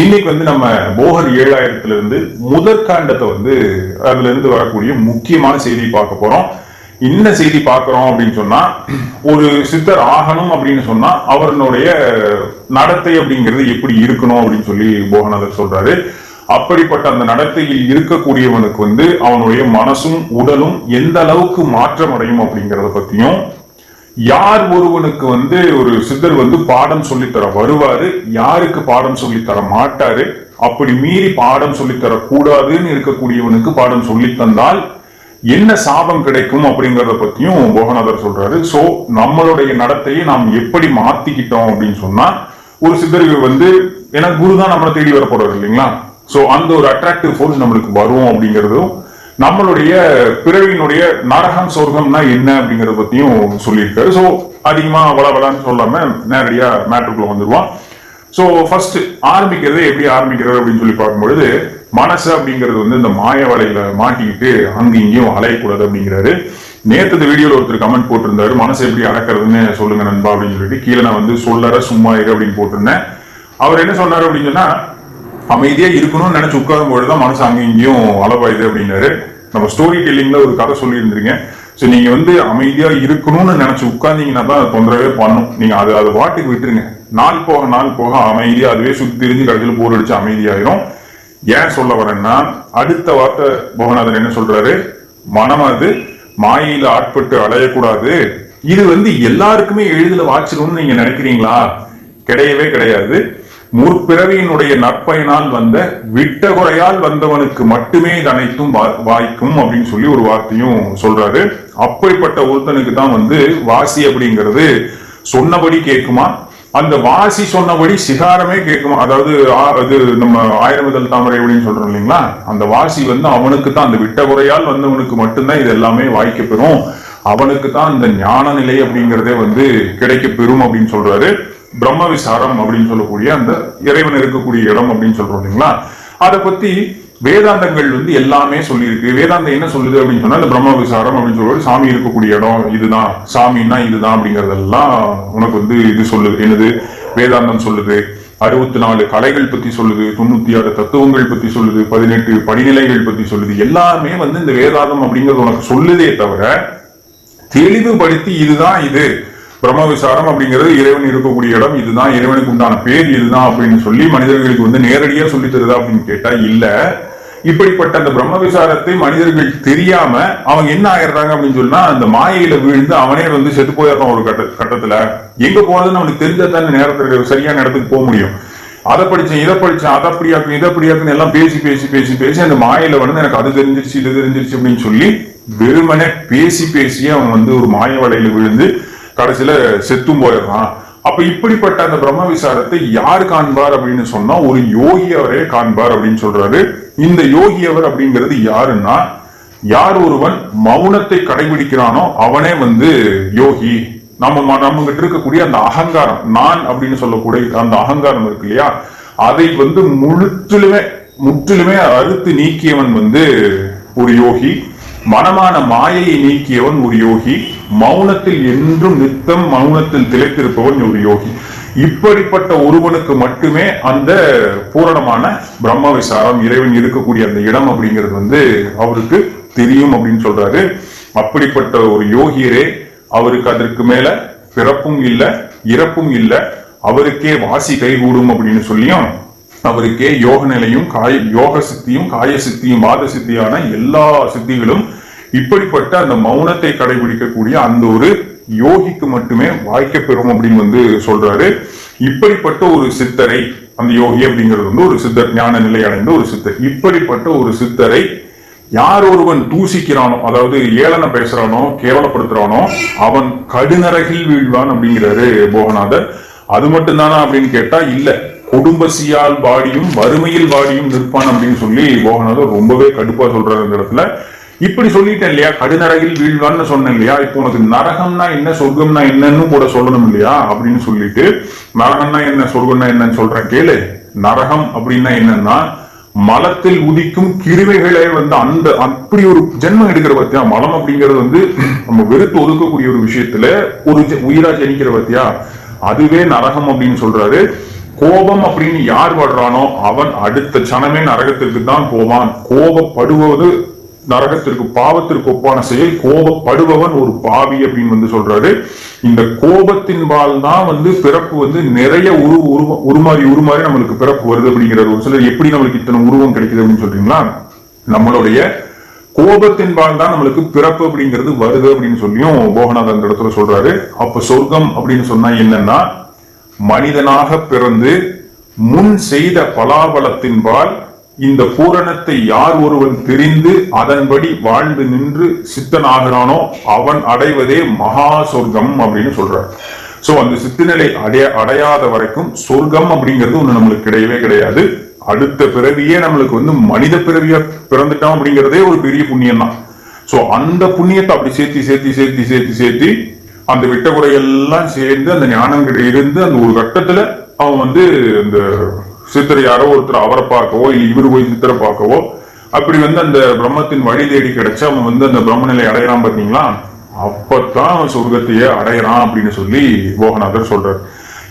இன்னைக்கு வந்து நம்ம போகர் ஏழாயிரத்துல இருந்து முதற்காண்டத்தை வந்து அதுல இருந்து வரக்கூடிய முக்கியமான செய்தியை பார்க்க போறோம். என்ன செய்தி பார்க்கிறோம் அப்படின்னு சொன்னா ஒரு சித்தர் ஆகணும் அப்படின்னு சொன்னா அவருடைய நடத்தை அப்படிங்கிறது எப்படி இருக்கணும் அப்படின்னு சொல்லி போகநாதர் சொல்றாரு. அப்படிப்பட்ட அந்த நடத்தையில் இருக்கக்கூடியவனுக்கு வந்து அவனுடைய மனசும் உடலும் எந்த அளவுக்கு மாற்றம் அடையும் அப்படிங்கிறத பத்தியும் யார் ஒருவனுக்கு வந்து ஒரு சித்தர் வந்து பாடம் சொல்லித்தர வருவாரு? யாருக்கு பாடம் சொல்லித்தர மாட்டாரு? அப்படி மீறி பாடம் சொல்லித்தர கூடாதுன்னு இருக்கக்கூடியவனுக்கு பாடம் சொல்லி தந்தால் என்ன சாபம் கிடைக்கும் அப்படிங்கறத பத்தியும் போகநாதர் சொல்றாரு. சோ நம்மளுடைய நடத்தையை நாம் எப்படி மாத்திக்கிட்டோம் அப்படின்னு சொன்னா ஒரு சித்தருக்கு வந்து ஏன்னா குரு தான் நம்மளை தேடி வர போறாரு இல்லைங்களா? சோ அந்த ஒரு அட்ராக்டிவ் ஃபோர்ஸ் நம்மளுக்கு வரும் அப்படிங்கறதும் நம்மளுடைய பிறவியினுடைய நரகம் சொர்க்கம்னா என்ன அப்படிங்கறத பத்தியும் சொல்லியிருக்காரு. சோ அதிகமா வளவலான்னு சொல்லாம நேரடியா மேட்ருக்குள்ள வந்துருவான் சோ ஃபர்ஸ்ட் ஆரம்பிக்கிறது எப்படி ஆரம்பிக்கிறது அப்படின்னு சொல்லி பார்க்கும்பொழுது மனசு அப்படிங்கிறது வந்து இந்த மாய வலையில மாட்டிக்கிட்டு அங்க இங்கேயும் அலையக்கூடாது அப்படிங்கிறாரு. நேத்து இந்த வீடியோல ஒருத்தர் கமெண்ட் போட்டிருந்தாரு. மனசு எப்படி அடக்கிறதுன்னு சொல்லுங்க நண்பா அப்படின்னு சொல்லிட்டு கீழே நான் வந்து சொல்லற சும்மா இரு அப்படின்னு போட்டிருந்தேன். அவர் என்ன சொன்னாரு அப்படின்னு சொன்னா அமைதியா இருக்கணும்னு நினைச்சு உட்காரும் பொழுதுதான் மனசு அங்கேயும் இங்கேயும் அளவாயுது அப்படின்னாரு. நம்ம ஸ்டோரி டெல்லிங்ல ஒரு கதை சொல்லியிருந்தீங்க ஸோ நீங்க வந்து அமைதியா இருக்கணும்னு நினைச்சு உட்கார்ந்தீங்கன்னா தான் தொந்தரவே பண்ணும். நீங்க அது அது வாட்டுக்கு விட்டுருங்க. நாள் போக நாள் போக அமைதியா அதுவே சுத்தி திரிஞ்சு கடைசியில் போர் அடிச்சு அமைதியாயிரும். ஏன் சொல்ல வரேன்னா அடுத்த வார்த்தை போகநாதன் என்ன சொல்றாரு? மனம் அது மாயில ஆட்பட்டு அலையக்கூடாது. இது வந்து எல்லாருக்குமே எளிதில் வாச்சிடும்னு நீங்க நினைக்கிறீங்களா? கிடையவே கிடையாது. முற்பிறவியினுடைய நற்பயனால் வந்த விட்ட குறையால் வந்தவனுக்கு மட்டுமே இது அனைத்தும் வாய்க்கும் அப்படின்னு சொல்லி ஒரு வார்த்தையும் சொல்றாரு. அப்படிப்பட்ட ஒருத்தனுக்கு தான் வந்து வாசி அப்படிங்கிறது சொன்னபடி கேட்குமா? அந்த வாசி சொன்னபடி சிகாரமே கேட்குமா? அதாவது ஆ- அது நம்ம ஆயிரம் முதல் தாமரை அப்படின்னு சொல்றோம் இல்லைங்களா? அந்த வாசி வந்து அவனுக்கு தான் அந்த விட்ட குறையால் வந்தவனுக்கு மட்டும்தான் இது எல்லாமே வாய்க்க பெறும் அவனுக்கு தான் இந்த ஞான நிலை அப்படிங்கிறதே வந்து கிடைக்க பெறும் அப்படின்னு சொல்றாரு. பிரம்ம விசாரம் அப்படின்னு சொல்லக்கூடிய அந்த இறைவன் இருக்கக்கூடிய இடம் அப்படின்னு சொல்றோம் இல்லைங்களா? அதை பத்தி வேதாந்தங்கள் வந்து எல்லாமே சொல்லியிருக்கு. வேதாந்தம் என்ன சொல்லுது அப்படின்னு சொன்னா இந்த பிரம்ம விசாரம் அப்படின்னு சொல்லுவது சாமி இருக்கக்கூடிய இடம் இதுதான். சாமின்னா இதுதான் அப்படிங்கறதெல்லாம் உனக்கு வந்து இது சொல்லுது. என்னது? வேதாந்தம் சொல்லுது. அறுபத்தி நாலு கலைகள் பத்தி சொல்லுது. தொண்ணூத்தி ஆறு தத்துவங்கள் பத்தி சொல்லுது. பதினெட்டு படிநிலைகள் பத்தி சொல்லுது. எல்லாமே வந்து இந்த வேதாந்தம் அப்படிங்கிறது உனக்கு சொல்லுதே தவிர தெளிவுபடுத்தி இதுதான் இது. பிரம்ம விசாரம் அப்படிங்கிறது இறைவன் இருக்கக்கூடிய இடம். இதுதான் இறைவனுக்கு உண்டான பேர் இதுதான் அப்படின்னு சொல்லி மனிதர்களுக்கு வந்து நேரடியா சொல்லி தருதா அப்படின்னு கேட்டா இல்ல. இப்படிப்பட்ட அந்த பிரம்ம விசாரத்தை மனிதர்கள் தெரியாம அவங்க என்ன ஆயிடுறாங்க அப்படின்னு சொன்னா அந்த மாயையில விழுந்து அவனே வந்து செத்து போயிடுறான் ஒரு கட்ட கட்டத்துல. எங்க போறதுன்னு அவனுக்கு தெரிஞ்சா தானே நேரத்துக்கு சரியான இடத்துக்கு போக முடியும். அதை படிச்சேன் இதை படிச்சேன் அதை அப்படியாக்கும் இதை அப்படியாக்குன்னு எல்லாம் பேசி பேசி பேசி பேசி அந்த மாயில வந்து எனக்கு அது தெரிஞ்சிருச்சு இது தெரிஞ்சிருச்சு அப்படின்னு சொல்லி வெறுமனே பேசி பேசியே அவன் வந்து ஒரு மாய வலையில விழுந்து கடைசியில செத்தும் போயிடுறான். அப்ப இப்படிப்பட்ட அந்த பிரம்ம விசாரத்தை யார் காண்பார் அப்படின்னு சொன்னா ஒரு யோகி அவரே காண்பார் அப்படின்னு சொல்றாரு. இந்த யோகி அவர் அப்படிங்கிறது யாருன்னா யார் ஒருவன் மௌனத்தை கடைபிடிக்கிறானோ அவனே வந்து யோகி. நம்ம நம்ம கிட்ட இருக்கக்கூடிய அந்த அகங்காரம் நான் அப்படின்னு சொல்லக்கூடிய அந்த அகங்காரம் இருக்கு இல்லையா? அதை வந்து முழுத்திலுமே முற்றிலுமே அறுத்து நீக்கியவன் வந்து ஒரு யோகி. மனமான மாயையை நீக்கியவன் ஒரு யோகி மௌனத்தில் என்றும் நித்தம் மௌனத்தில் திளைத்திருப்பவன் ஒரு யோகி. இப்படிப்பட்ட ஒருவனுக்கு மட்டுமே அந்த பூரணமான பிரம்ம விசாரம் இறைவன் இருக்கக்கூடிய அந்த இடம் அப்படிங்கிறது வந்து அவருக்கு தெரியும் அப்படின்னு சொல்றாரு. அப்படிப்பட்ட ஒரு யோகியரே அவருக்கு அதற்கு மேல பிறப்பும் இல்லை இறப்பும் இல்லை அவருக்கே வாசி கைகூடும் அப்படின்னு சொல்லியும் அவருக்கே யோக நிலையும் காய யோக சித்தியும் காய சித்தியும் வாத சித்தியான எல்லா சித்திகளும் இப்படிப்பட்ட அந்த மௌனத்தை கடைபிடிக்கக்கூடிய அந்த ஒரு யோகிக்கு மட்டுமே வாய்க்க பெறும் அப்படின்னு வந்து சொல்றாரு. இப்படிப்பட்ட ஒரு சித்தரை அந்த யோகி அப்படிங்கிறது வந்து ஒரு சித்தர் ஞான நிலை அடைந்த ஒரு சித்தர். இப்படிப்பட்ட ஒரு சித்தரை யார் ஒருவன் தூசிக்கிறானோ அதாவது ஏளன பேசுறானோ கேவலப்படுத்துறானோ அவன் கடுநரகில் வீழ்வான் அப்படிங்கிறாரு போகநாதர். அது மட்டும்தானா அப்படின்னு கேட்டா இல்லை. குடும்பசியால் பாடியும் வறுமையில் வாடியும் நிற்பான் அப்படின்னு சொல்லி போகநாதர் ரொம்பவே கடுப்பா சொல்றாரு இந்த இடத்துல. இப்படி சொல்லிட்டேன் இல்லையா? கடுநரகில் வீழ்வான்னு சொன்னேன் இல்லையா? இப்போ உனக்கு நரகம்னா என்ன சொர்க்கம்னா என்னன்னு கூட சொல்லணும் இல்லையா? அப்படின்னு சொல்லிட்டு நரகம்னா என்ன சொர்க்கம்னா என்னன்னு சொல்றேன் கேளு. நரகம் அப்படின்னா என்னன்னா மலத்தில் உதிக்கும் கிருவைகளே வந்து அந்த அப்படி ஒரு ஜென்மம் எடுக்கிற பத்தியா? மலம் அப்படிங்கிறது வந்து நம்ம வெறுத்து ஒதுக்கக்கூடிய ஒரு விஷயத்துல ஒரு ஜெ- உயிரா ஜனிக்கிற பத்தியா? அதுவே நரகம் அப்படின்னு சொல்றாரு. கோபம் அப்படின்னு யார் வர்றானோ அவன் அடுத்த சனமே நரகத்திற்கு தான் போவான். கோபப்படுவது நரகத்திற்கு பாவத்திற்கு ஒப்பான செயல். கோபப்படுபவன் ஒரு பாவி அப்படின்னு வந்து சொல்றாரு. இந்த கோபத்தின்பால் தான் வந்து பிறப்பு வந்து நிறைய உரு உருவ உருமாறி உருமாறி நம்மளுக்கு பிறப்பு வருது அப்படிங்கிறது. ஒரு சிலர் எப்படி நம்மளுக்கு இத்தனை உருவம் கிடைக்குது அப்படின்னு சொல்றீங்களா? நம்மளுடைய கோபத்தின்பால் தான் நம்மளுக்கு பிறப்பு அப்படிங்கிறது வருது அப்படின்னு சொல்லியும் போகநாதன் இடத்துல சொல்றாரு. அப்ப சொர்க்கம் அப்படின்னு சொன்னா என்னன்னா மனிதனாக பிறந்து முன் செய்த பலாபலத்தின்பால் இந்த பூரணத்தை யார் ஒருவன் தெரிந்து அதன்படி வாழ்ந்து நின்று சித்தனாகிறானோ அவன் அடைவதே மகா சொர்க்கம் அப்படின்னு சொல்றார். சோ அந்த சித்தநிலை அடைய அடையாத வரைக்கும் சொர்க்கம் அப்படிங்கிறது ஒண்ணு நம்மளுக்கு கிடையவே கிடையாது. அடுத்த பிறவியே நம்மளுக்கு வந்து மனித பிறவியா பிறந்துட்டோம் அப்படிங்கிறதே ஒரு பெரிய புண்ணியம் தான் சோ அந்த புண்ணியத்தை அப்படி சேர்த்து சேர்த்து சேர்த்து சேர்த்து சேர்த்து அந்த விட்ட குறையெல்லாம் சேர்ந்து அந்த ஞானம் கிட்ட இருந்து அந்த ஒரு கட்டத்துல அவன் வந்து இந்த சித்தர் யாரோ ஒருத்தர் அவரை பார்க்கவோ இல்லை இவரு போய் சித்தரை பார்க்கவோ அப்படி வந்து அந்த பிரம்மத்தின் வழி தேடி கிடைச்சு அவன் வந்து அந்த பிரம்மநிலை அடையிறான் பார்த்தீங்களா? அப்பத்தான் அவன் சொர்க்கத்தையே அடையிறான் அப்படின்னு சொல்லி போகநாதர் சொல்றார்.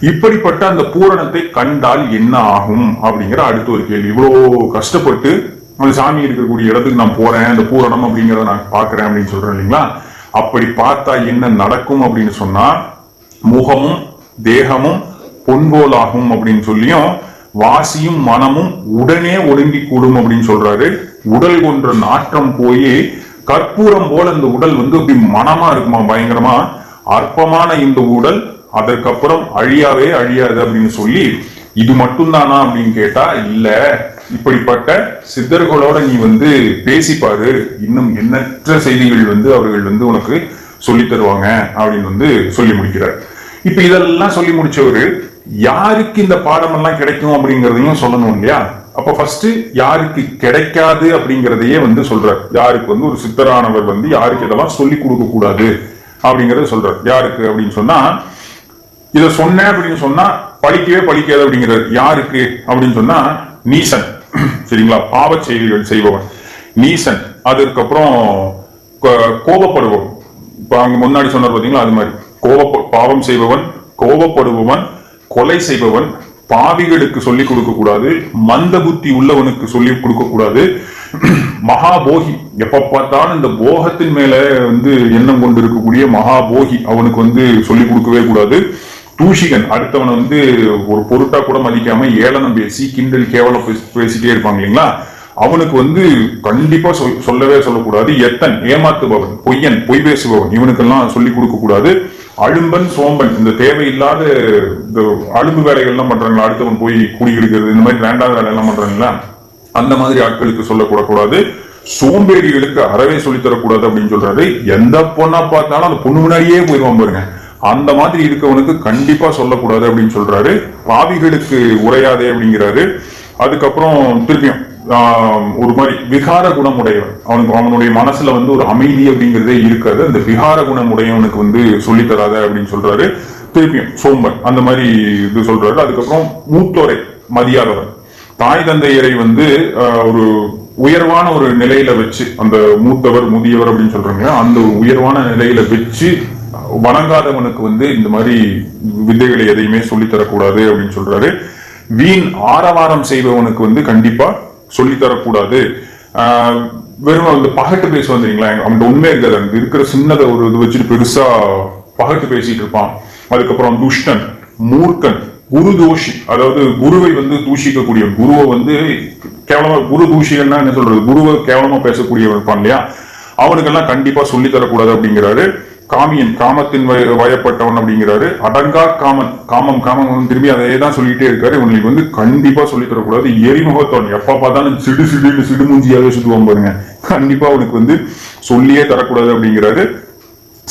இப்படிப்பட்ட அந்த பூரணத்தை கண்டால் என்ன ஆகும் அப்படிங்கிற அடுத்த ஒரு கேள்வி. இவ்வளோ கஷ்டப்பட்டு அந்த சாமி இருக்கக்கூடிய இடத்துக்கு நான் போறேன் அந்த பூரணம் அப்படிங்கிறத நான் பாக்குறேன் அப்படின்னு சொல்றேன் இல்லைங்களா? அப்படி பார்த்தா என்ன நடக்கும் அப்படின்னு சொன்னா முகமும் தேகமும் பொன்போலாகும் அப்படின்னு சொல்லியும் வாசியும் மனமும் உடனே ஒடுங்கி கூடும் அப்படின்னு சொல்றாரு. உடல் கொன்ற நாற்றம் போய் கற்பூரம் போல இந்த உடல் வந்து அப்படி மனமா இருக்குமா பயங்கரமா? அற்பமான இந்த உடல் அதற்கப்புறம் அழியாவே அழியாது அப்படின்னு சொல்லி இது மட்டும்தானா அப்படின்னு கேட்டா இல்ல. இப்படிப்பட்ட சித்தர்களோட நீ வந்து பேசிப்பாரு இன்னும் எண்ணற்ற செய்திகள் வந்து அவர்கள் வந்து உனக்கு சொல்லி தருவாங்க அப்படின்னு வந்து சொல்லி முடிக்கிறார். இப்ப இதெல்லாம் சொல்லி முடிச்சவரு யாருக்கு இந்த பாடம் எல்லாம் கிடைக்கும் அப்படிங்கறதையும் சொல்லணும் இல்லையா? அப்ப ஃபர்ஸ்ட் யாருக்கு கிடைக்காது அப்படிங்கிறதையே வந்து சொல்றார். யாருக்கு வந்து ஒரு சித்தரானவர் வந்து யாருக்கு இதெல்லாம் சொல்லி கொடுக்க கூடாது அப்படிங்கறத சொல்றார். யாருக்கு அப்படின்னு சொன்னா இத சொன்னேன் அப்படின்னு சொன்னா பழிக்கவே பழிக்காது அப்படிங்கிறார். யாருக்கு? அப்படின்னு சொன்னா நீசன். சரிங்களா? பாவ செயல்கள் செய்பவன். நீசன். அதற்கப்புறம் கோபப்படுபவன். இப்ப அங்க முன்னாடி சொன்னார் பாத்தீங்களா? அது மாதிரி. கோப பாவம் செய்பவன் கோபப்படுபவன் கொலை செய்பவன் பாவிகளுக்கு சொல்லிக் கொடுக்க கூடாது மந்த புத்தி உள்ளவனுக்கு சொல்லிக் கொடுக்க கூடாது மகாபோகி. எப்ப பார்த்தாலும் இந்த போகத்தின் மேல வந்து எண்ணம் கொண்டு இருக்கக்கூடிய மகாபோகி அவனுக்கு வந்து சொல்லிக் கொடுக்கவே கூடாது. தூஷிகன் அடுத்தவனை வந்து ஒரு பொருட்டா கூட மதிக்காம ஏளனம் பேசி கிண்டல் கேவலம் பேசி- பேசிட்டே இருப்பாங்க இல்லைங்களா? அவனுக்கு வந்து கண்டிப்பா சொல்- சொல்லவே சொல்லக்கூடாது. எத்தன் ஏமாத்துபவன் பொய்யன் பொய் பேசுபவன் இவனுக்கெல்லாம் சொல்லி கொடுக்க கூடாது. அழும்பன் சோம்பன் இந்த தேவையில்லாத இந்த அழும்பு வேலைகள்லாம் பண்றாங்களா? அடுத்தவன் போய் குடி எடுக்கிறது இந்த மாதிரி வேண்டாத வேலையெல்லாம் பண்றாங்களா? அந்த மாதிரி ஆட்களுக்கு சொல்லக்கூடக்கூடாது சோம்பேறிகளுக்கு அறவே சொல்லித் தரக்கூடாது அப்படின்னு சொல்றாரு. எந்த பொண்ணா பார்த்தாலும் அந்த பொண்ணு முன்னாடியே போயிடுவான் பாருங்க. அந்த மாதிரி இருக்கவனுக்கு கண்டிப்பா சொல்லக்கூடாது அப்படின்னு சொல்றாரு. பாவிகளுக்கு உரையாதே அப்படிங்கிறாரு. அதுக்கப்புறம் திருப்பியும் ஒரு மாதிரி விகார குணம் உடையவன் அவனுக்கு அவனுடைய மனசுல வந்து ஒரு அமைதி அப்படிங்கிறதே இருக்காது. அந்த விகார குணம் உடையவனுக்கு வந்து சொல்லித் தராத அப்படின்னு சொல்றாரு. திருப்பியும் சோம்பன் அந்த மாதிரி இது சொல்றாரு. அதுக்கப்புறம் மூத்தோரை மதியாதவன். தாய் தந்தையரை வந்து ஒரு உயர்வான ஒரு நிலையில வச்சு அந்த மூத்தவர் முதியவர் அப்படின்னு சொல்றாங்க அந்த உயர்வான நிலையில வச்சு வணங்காதவனுக்கு வந்து இந்த மாதிரி வித்தைகளை எதையுமே சொல்லித் தரக்கூடாது அப்படின்னு சொல்றாரு. வீண் ஆரவாரம் செய்பவனுக்கு வந்து கண்டிப்பா சொல்லித் தரக்கூடாது ஆஹ், வெறும் அந்த பகட்டு பேசுவான் தெரியுங்களா? அவன்கிட்ட உண்மை இருக்காது. அங்க இருக்கிற சின்னதை ஒரு இது வச்சுட்டு பெருசா பகட்டு பேசிட்டு இருப்பான். அதுக்கப்புறம் துஷ்டன் மூர்க்கன் குரு தோஷி. அதாவது குருவை வந்து தூஷிக்கக்கூடிய குருவை வந்து கேவலமா குரு தூஷிகள்னா என்ன சொல்றது? குருவை கேவலமா பேசக்கூடியவன் இருப்பான் இல்லையா? அவனுக்கெல்லாம் கண்டிப்பா சொல்லித்தரக்கூடாது அப்படிங்கிறாரு. காமியன் காமத்தின் வய- வயப்பட்டவன் அப்படிங்கிறாரு. அடங்கா காமன் காமம் காமம் திரும்பி அதே தான் சொல்லிட்டே இருக்காரு. இவங்களுக்கு வந்து கண்டிப்பா சொல்லி தரக்கூடாது. எரிமுகத்தவன் எப்ப பார்த்தாலும் சிடு சிடுன்னு சிடுமூஞ்சியாவே சுத்துவோம் பாருங்க. கண்டிப்பா அவனுக்கு வந்து சொல்லியே தரக்கூடாது அப்படிங்கிறாரு.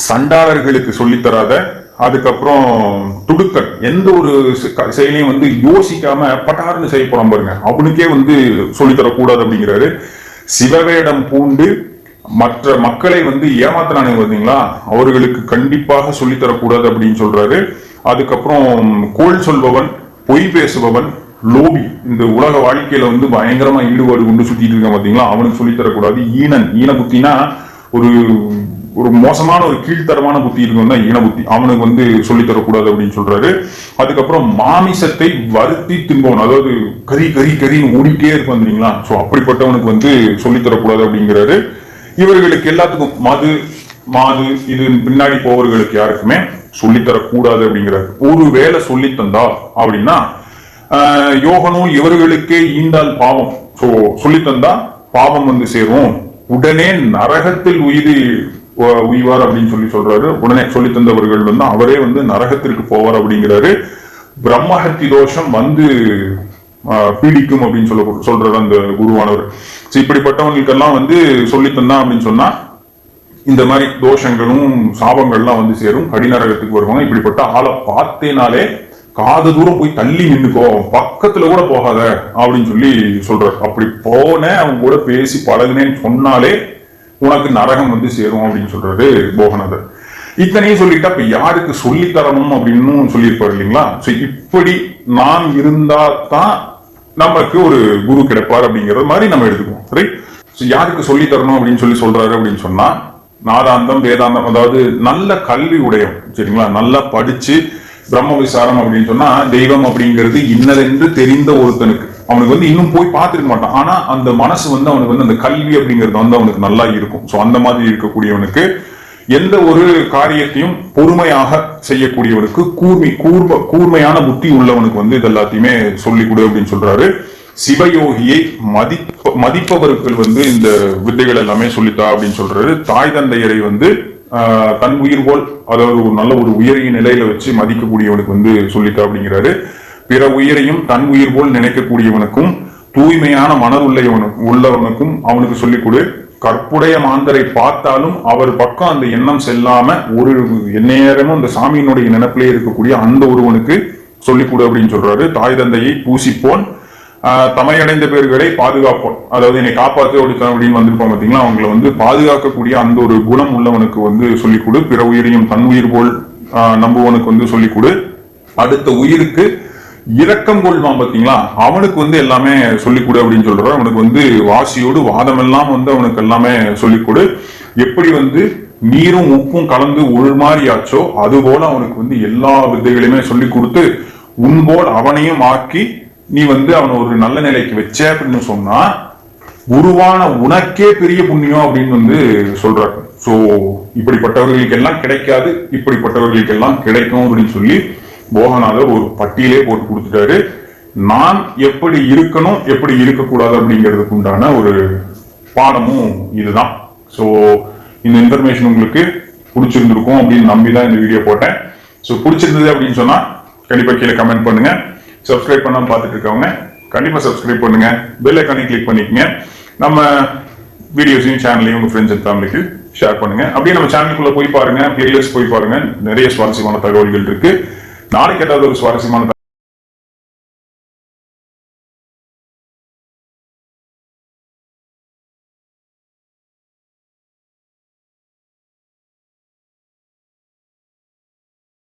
சண்டாளர்களுக்கு சொல்லித் தராத அதுக்கப்புறம் துடுக்கன். எந்த ஒரு க- செயலையும் வந்து யோசிக்காம பட்டாருன்னு செய்ய போறான் பாருங்க. அவனுக்கே வந்து சொல்லித் தரக்கூடாது அப்படிங்கிறாரு. சிவவேடம் பூண்டு மற்ற மக்களை வந்து ஏமாத்தினானே பார்த்தீங்களா? அவர்களுக்கு கண்டிப்பாக சொல்லித் தரக்கூடாது அப்படின்னு சொல்றாரு. அதுக்கப்புறம் கோல் சொல்பவன் பொய் பேசுபவன் லோபி. இந்த உலக வாழ்க்கையில வந்து பயங்கரமா ஈடுபாடு கொண்டு சுத்திட்டு இருக்கான் பாத்தீங்களா அவனுக்கு சொல்லித் தரக்கூடாது ஈனன். ஈன புத்தினா ஒரு ஒரு மோசமான ஒரு கீழ்த்தரமான புத்தி இருக்கும் தான் ஈன புத்தி. அவனுக்கு வந்து சொல்லித் தரக்கூடாது அப்படின்னு சொல்றாரு. அதுக்கப்புறம் மாமிசத்தை வருத்தி தின்பவன். அதாவது கறி கறி கறின்னு ஓடிட்டே இருப்பான் தெரியுங்களா சோ அப்படிப்பட்டவனுக்கு வந்து சொல்லித் தரக்கூடாது அப்படிங்கிறாரு. இவர்களுக்கு எல்லாத்துக்கும் மது மாது இது பின்னாடி போவர்களுக்கு யாருக்குமே சொல்லித்தரக்கூடாது அப்படிங்கிறாரு ஒரு வேலை சொல்லித் தந்தா அப்படின்னா ஆஹ், யோகனும் இவர்களுக்கே ஈண்டால் பாவம். சோ சொல்லித்தந்தா பாவம் வந்து சேரும். உடனே நரகத்தில் உயிரி உய்வார் அப்படின்னு சொல்லி சொல்றாரு. உடனே சொல்லி தந்தவர்கள் வந்து அவரே வந்து நரகத்திற்கு போவார் அப்படிங்கிறாரு. பிரம்மஹத்தி தோஷம் வந்து ஆஹ், பீடிக்கும் அப்படின்னு சொல்ல சொல்றாரு அந்த குருவானவர். இப்படிப்பட்டவங்களுக்கெல்லாம் வந்து சொல்லித் தந்தான் அப்படின்னு சொன்னா இந்த மாதிரி தோஷங்களும் சாபங்கள்லாம் வந்து சேரும். கடிநரகத்துக்கு வருவாங்க. இப்படிப்பட்ட ஆளை பார்த்தேனாலே காது தூரம் போய் தள்ளி நின்னுக்கோ பக்கத்துல கூட போகாத அப்படின்னு சொல்லி சொல்றாரு. அப்படி போனேன் அவங்க கூட பேசி பழகுனேன்னு சொன்னாலே உனக்கு நரகம் வந்து சேரும் அப்படின்னு சொல்றாரு போகநாதர் இத்தனையும் சொல்லிட்டா இப்ப யாருக்கு சொல்லித்தரணும் அப்படின்னு சொல்லியிருப்பாரு இல்லைங்களா? சோ இப்படி நான் இருந்தா தான் நமக்கு ஒரு குரு கிடைப்பார் அப்படிங்கிறது மாதிரி நம்ம எடுத்துக்குவோம். ரைட் யாருக்கு சொல்லி தரணும் அப்படின்னு சொல்லி சொல்றாரு அப்படின்னு சொன்னா நாதாந்தம் வேதாந்தம் அதாவது நல்ல கல்வி உடையம் சரிங்களா? நல்லா படிச்சு பிரம்ம விசாரம் அப்படின்னு சொன்னா தெய்வம் அப்படிங்கிறது இன்னதென்று தெரிந்த ஒருத்தனுக்கு. அவனுக்கு வந்து இன்னும் போய் பார்த்துருக்க மாட்டான். ஆனா அந்த மனசு வந்து அவனுக்கு வந்து அந்த கல்வி அப்படிங்கிறது வந்து அவனுக்கு நல்லா இருக்கும். ஸோ அந்த மாதிரி இருக்கக்கூடியவனுக்கு எந்த ஒரு காரியத்தையும் பொறுமையாக செய்யக்கூடியவனுக்கு கூர்மை கூர்ம கூர்மையான புத்தி உள்ளவனுக்கு வந்து இது எல்லாத்தையுமே சொல்லிக் கொடு அப்படின்னு சொல்றாரு. சிவயோகியை மதிப்ப மதிப்பவர்கள் வந்து இந்த வித்தைகள் எல்லாமே சொல்லித்தா அப்படின்னு சொல்றாரு. தாய் தந்தையரை வந்து தன் உயிர் போல் அதாவது ஒரு நல்ல ஒரு உயரிய நிலையில வச்சு மதிக்கக்கூடியவனுக்கு வந்து சொல்லித்தா அப்படிங்கிறாரு. பிற உயிரையும் தன் உயிர் போல் நினைக்கக்கூடியவனுக்கும் தூய்மையான மணல் உள்ளவனுக்கும் அவனுக்கு சொல்லிக் கொடு. கற்புடைய மாந்தரை பார்த்தாலும் அவர் பக்கம் அந்த எண்ணம் செல்லாம ஒரு எந்நேரமும் அந்த சாமியினுடைய நினைப்பிலே இருக்கக்கூடிய அந்த ஒருவனுக்கு சொல்லிக் கொடு அப்படின்னு சொல்றாரு. தாய் தந்தையை பூசிப்போன். தமையடைந்த பேர்களை பாதுகாப்போம் அதாவது என்னை காப்பாற்ற அப்படி அப்படின்னு வந்திருப்போம் பார்த்தீங்களா அவங்களை வந்து பாதுகாக்கக்கூடிய அந்த ஒரு குணம் உள்ளவனுக்கு வந்து சொல்லிக் கொடு. பிற உயிரையும் தன் உயிர் போல் நம்புவனுக்கு வந்து சொல்லிக் கொடு. அடுத்த உயிருக்கு இரக்கம் கொள்வான் பாத்தீங்களா? அவனுக்கு வந்து எல்லாமே சொல்லிக் கொடு அப்படின்னு சொல்றாரு அவனுக்கு வந்து வாசியோடு வாதம் எல்லாம் வந்து அவனுக்கு எல்லாமே சொல்லிக் கொடு எப்படி வந்து நீரும் உப்பும் கலந்து உள்மாறியாச்சோ அது போல அவனுக்கு வந்து எல்லா வித்தைகளையுமே சொல்லி கொடுத்து உன்போல் அவனையும் ஆக்கி நீ வந்து அவனை ஒரு நல்ல நிலைக்கு வச்ச அப்படின்னு சொன்னா உருவான உனக்கே பெரிய புண்ணியம் அப்படின்னு வந்து சொல்றாரு சோ இப்படிப்பட்டவர்களுக்கு எல்லாம் கிடைக்காது இப்படிப்பட்டவர்களுக்கு எல்லாம் கிடைக்கும் அப்படின்னு சொல்லி போகநாதர் ஒரு பட்டியலே போட்டு கொடுத்துட்டாரு. நான் எப்படி இருக்கணும் எப்படி இருக்கக்கூடாது அப்படிங்கிறதுக்கு உண்டான ஒரு பாடமும் இதுதான். ஸோ இந்த இன்ஃபர்மேஷன் உங்களுக்கு பிடிச்சிருந்திருக்கும் அப்படின்னு நம்பி தான் இந்த வீடியோ போட்டேன். ஸோ பிடிச்சிருந்தது அப்படின்னு சொன்னால் கண்டிப்பாக கீழே கமெண்ட் பண்ணுங்க. சப்ஸ்கிரைப் பண்ணாமல் பார்த்துட்டு இருக்கவங்க கண்டிப்பாக சப்ஸ்கிரைப் பண்ணுங்க. பெல் ஐக்கானை கிளிக் பண்ணிக்கங்க. நம்ம வீடியோஸையும் சேனலையும் உங்கள் ஃப்ரெண்ட்ஸ் அண்ட் ஃபேமிலிக்கு ஷேர் பண்ணுங்க. அப்படியே நம்ம சேனலுக்குள்ளே போய் பாருங்க. பிளேலிஸ்ட் போய் பாருங்க. நிறைய சுவாரஸ்யமான தகவல்கள் இருக்குது நாளைக்கு ஏதாவது ஒரு சுவாரஸ்யமான